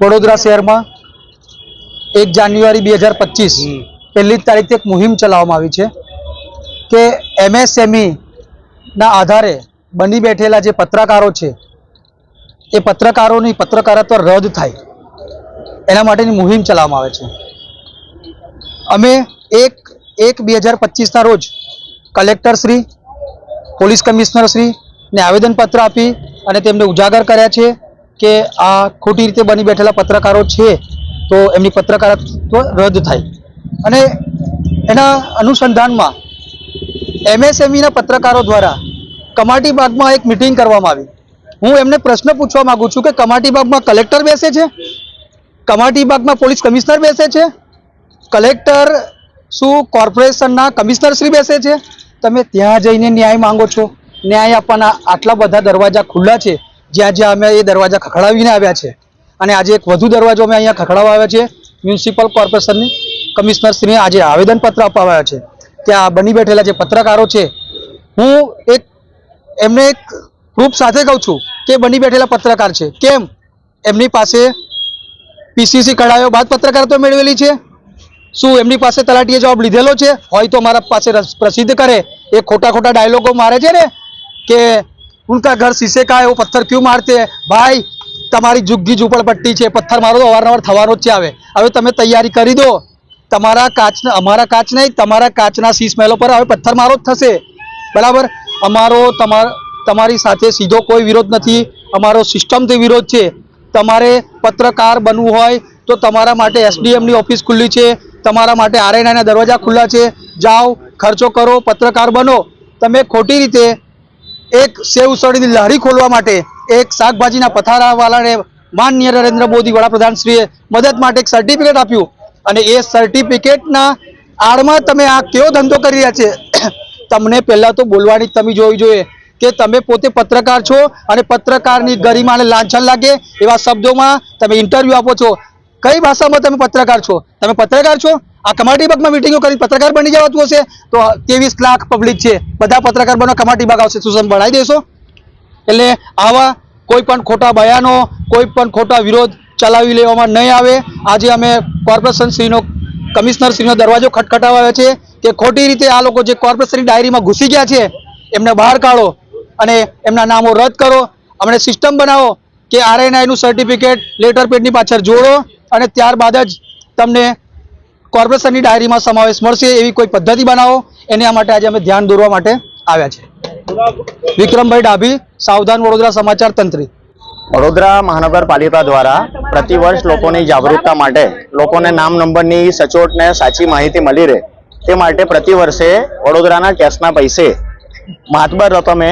વડોદરા શહેરમાં એક જાન્યુઆરી બે હજાર પચીસ પહેલી જ તારીખથી એક મુહિમ ચલાવવામાં આવી છે કે એમએસએમઈના આધારે બની બેઠેલા જે પત્રકારો છે એ પત્રકારોની પત્રકારત્વ રદ થાય. એના માટેની મુહિમ ચલાવવામાં આવે છે. અમે એક એક બે હજાર પચીસના રોજ collector Shri police commissioner Shri ને આવેદનપત્ર આપી અને તેમને ઉજાગર કર્યા છે. કે આ ખોટી રીતે બની બેઠેલા પત્રકારો છે, તો એમની પત્રકારત્વ રદ થાય. અને એના અનુસંધાનમાં એમએસએમઈના પત્રકારો દ્વારા કમાટી બાગમાં એક મિટિંગ કરવામાં આવી. હું એમને પ્રશ્ન પૂછવા માગું છું કે કમાટી બાગમાં કલેક્ટર બેસે છે? કમાટી બાગમાં પોલીસ કમિશનર બેસે છે? કલેક્ટર શું કોર્પોરેશનના કમિશનર શ્રી બેસે છે? તમે ત્યાં જઈને ન્યાય માંગો છો. ન્યાય આપવાના આટલા બધા દરવાજા ખુલ્લા છે. જ્યાં જ્યાં અમે એ દરવાજા ખખડાવીને આવ્યા છે. અને આજે એક વધુ દરવાજો અમે અહીંયા ખખડાવવા આવ્યા છે મ્યુનિસિપલ કોર્પોરેશનની કમિશનર શ્રીને આજે આવેદનપત્ર આપવા આવ્યા છે આ બની બેઠેલા જે પત્રકારો છે, હું એક, એમને એક પ્રૂફ સાથે કહું છું કે બની બેઠેલા પત્રકાર છે. કેમ? એમની પાસે પીસીસી કઢાયો બાદ પત્રકારત્વ મેળવેલી છે. શું એમની પાસે તલાટીએ જવાબ લીધેલો છે? હોય તો મારા પાસે રસ- પ્રસિદ્ધ કરે. એ ખોટા ખોટા ડાયલોગો મારે છે ને? કે उनका ઘર શીશે का है वो पत्थर क्यों मारते हैं भाई તમારી જુગ્ગી ઝૂંપડપટ્ટી છે, પથ્થર મારો તો અવારનવાર થવાનો જ છે આવે. હવે તમે તૈયારી કરી દો. તમારા કાચના અમારા કાચ નહીં, તમારા કાચના શીશ મહેલો પર હવે પથ્થર મારો જ થશે. બરાબર? અમારો તમારી સાથે સીધો કોઈ વિરોધ નથી. અમારો સિસ્ટમથી વિરોધ છે. તમારે પત્રકાર બનવું હોય તો તમારા માટે એસડીએમની ઓફિસ ખુલ્લી છે. તમારા માટે આરએનઆઈના દરવાજા ખુલ્લા છે. જાઓ, ખર્ચો કરો, પત્રકાર બનો. તમે ખોટી રીતે એક સેવ ઉસળીની લહેરી ખોલવા માટે એક શાકભાજીના પથારાવાળાને માનનીય નરેન્દ્ર મોદી વડાપ્રધાનશ્રીએ મદદ માટે એક સર્ટિફિકેટ આપ્યું. અને એ સર્ટિફિકેટના આડમાં તમે આ કેવો ધંધો કરી રહ્યા છે? તમને પહેલાં તો બોલવાની તમે જોવી જોઈએ કે તમે પોતે પત્રકાર છો અને પત્રકારની ગરિમાને લાંછન લાગે એવા શબ્દોમાં તમે ઇન્ટરવ્યૂ આપો છો. કઈ ભાષામાં તમે પત્રકાર છો? તમે પત્રકાર છો? આ કમાટી બાગમાં મિટિંગો કરી, પત્રકાર બની જવાતું હશે? તો ત્રેવીસ લાખ પબ્લિક છે. બધા પત્રકાર બનો, કમાટી બાગ આવશે. તમે ભણાવી દેશો. એટલે આવા કોઈ પણ ખોટા બયાનો, કોઈ પણ ખોટા વિરોધ ચલાવી લેવામાં નહીં આવે. આજે અમે કોર્પોરેશન શ્રીનો કમિશનર શ્રીનો દરવાજો ખટખટાવ્યો છે કે ખોટી રીતે આ લોકો જે કોર્પોરેશનની ડાયરીમાં ઘૂસી ગયા છે, એમને બહાર કાઢો અને એમના નામો રદ કરો. અમને સિસ્ટમ બનાવો કે આરએનઆઈનું સર્ટિફિકેટ લેટર પેડની પાછળ જોડો અને ત્યારબાદ જ તમને કોર્પોરેશનની ડાયરીમાં સમાવેશ મળશે એવી કોઈ પદ્ધતિ બનાવો, એના માટે આજે અમે ધ્યાન દોરવા માટે આવ્યા છે વિક્રમભાઈ ડાભી, સાવધાન વડોદરા સમાચાર તંત્રી. વડોદરા મહાનગરપાલિકા દ્વારા પ્રતિવર્ષ લોકોની જાગૃતતા માટે લોકોને નામ નંબરની સચોટ ને સાચી માહિતી મળી રહે તે માટે પ્રતિ વર્ષે વડોદરાના ટેક્સના પૈસે માતબર રકમે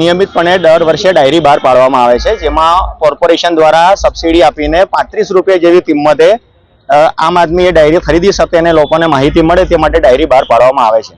નિયમિતપણે દર વર્ષે ડાયરી બહાર પાડવામાં આવે છે, જેમાં કોર્પોરેશન દ્વારા સબસિડી આપીને પાંત્રીસ રૂપિયા જેવી કિંમતે આમ આદમી એ ડાયરી ખરીદી શકે અને લોકોને માહિતી મળે તે માટે ડાયરી બહાર પાડવામાં આવે છે.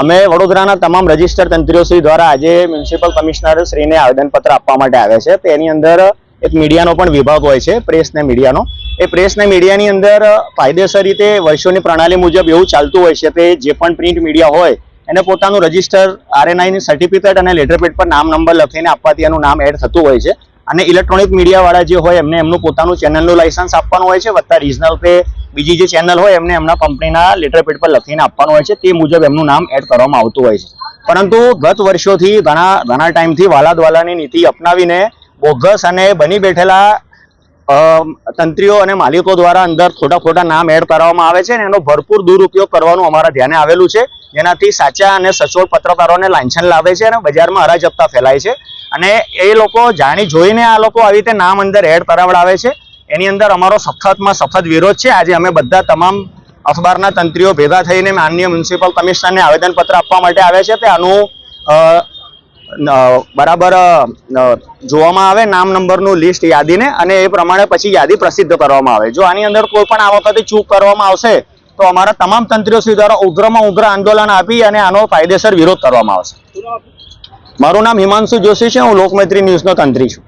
અમે વડોદરાના તમામ રજિસ્ટર તંત્રીઓ શ્રી દ્વારા આજે મ્યુનિસિપલ કમિશનર શ્રીને આવેદનપત્ર આપવા માટે આવે છે. તેની અંદર એક મીડિયાનો પણ વિભાગ હોય છે, પ્રેસ ને મીડિયાનો. એ પ્રેસ ને મીડિયાની અંદર કાયદેસર રીતે વર્ષોની પ્રણાલી મુજબ એવું ચાલતું હોય છે કે જે પણ પ્રિન્ટ મીડિયા હોય, એને પોતાનું રજિસ્ટર આરએનઆઈની સર્ટિફિકેટ અને લેટરપેડ પર નામ નંબર લખીને આપવાથી એનું નામ એડ થતું હોય છે. અને ઇલેક્ટ્રોનિક મીડિયાવાળા જે હોય એમને એમનું પોતાનું ચેનલનું લાઇસન્સ આપવાનું હોય છે. વત્તા રિજનલ કે બીજી જે ચેનલ હોય એમને એમના કંપનીના લેટર પેડ પર લખીને આપવાનું હોય છે. તે મુજબ એમનું નામ એડ કરવામાં આવતું હોય છે. પરંતુ ગત વર્ષોથી ઘણા ઘણા ટાઈમથી વાલાદવાલાની નીતિ અપનાવીને બોગસ અને બની બેઠેલા તંત્રીઓ અને માલિકો દ્વારા અંદર ખોટા ખોટા નામ એડ કરવામાં આવે છે અને એનો ભરપૂર દુરુપયોગ કરવાનું અમારા ધ્યાને આવેલું છે. જેનાથી સાચા અને સચોટ પત્રકારોને લાંછન લાવે છે અને બજારમાં અરાજકતા ફેલાય છે. અને એ લોકો જાણી જોઈને આ લોકો આવી રીતે નામ અંદર એડ કરાવડાવે છે. એની અંદર અમારો સખતમાં સખત વિરોધ છે. આજે અમે બધા તમામ અખબારના તંત્રીઓ ભેગા થઈને માનનીય મ્યુનિસિપલ કમિશનરને આવેદનપત્ર આપવા માટે આવ્યા છે. તે આનું બરાબર જોવામાં આવે નામ નંબરનું લિસ્ટ યાદીને અને એ પ્રમાણે પછી યાદી પ્રસિદ્ધ કરવામાં આવે. જો આની અંદર કોઈ પણ આ વખતે ચૂક કરવામાં આવશે, તો અમારા તમામ તંત્રીઓ દ્વારા ઉગ્રમાં ઉગ્ર આંદોલન આપી અને આનો કાયદેસર વિરોધ કરવામાં આવશે. મારું નામ હિમાંશુ જોશી છે, હું લોકમૈત્રી ન્યૂઝનો તંત્રી છું.